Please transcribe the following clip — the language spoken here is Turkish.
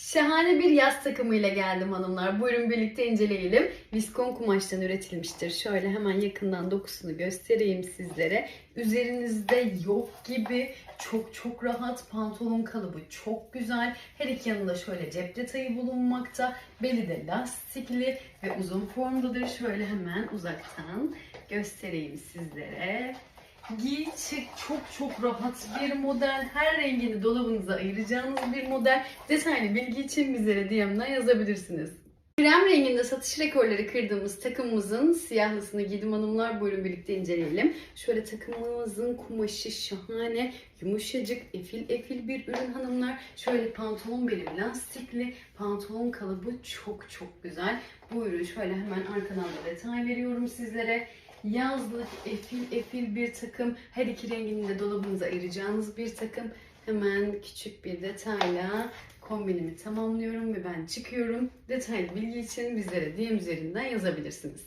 Şahane bir yaz takımıyla geldim hanımlar. Buyurun birlikte inceleyelim. Viskon kumaştan üretilmiştir. Şöyle hemen yakından dokusunu göstereyim sizlere. Üzerinizde yok gibi çok çok rahat pantolon kalıbı çok güzel. Her iki yanında şöyle cep detayı bulunmakta. Beli de lastikli ve uzun formdadır. Şöyle hemen uzaktan göstereyim sizlere. Giy çık çok çok rahat bir model. Her rengini dolabınıza ayıracağınız bir model. Detaylı bilgi için bizlere DM'den yazabilirsiniz. Krem renginde satış rekorları kırdığımız takımımızın siyahlısını giydim hanımlar. Buyurun birlikte inceleyelim. Şöyle takımımızın kumaşı şahane, yumuşacık, efil efil bir ürün hanımlar. Şöyle pantolon beli lastikli, pantolon kalıbı çok çok güzel. Bu ürün şöyle hemen arkadan da detay veriyorum sizlere. Yazlık, efil efil bir takım. Her iki rengini de dolabınıza ayıracağınız bir takım. Hemen küçük bir detayla kombinimi tamamlıyorum ve ben çıkıyorum. Detaylı bilgi için bizlere DM üzerinden yazabilirsiniz.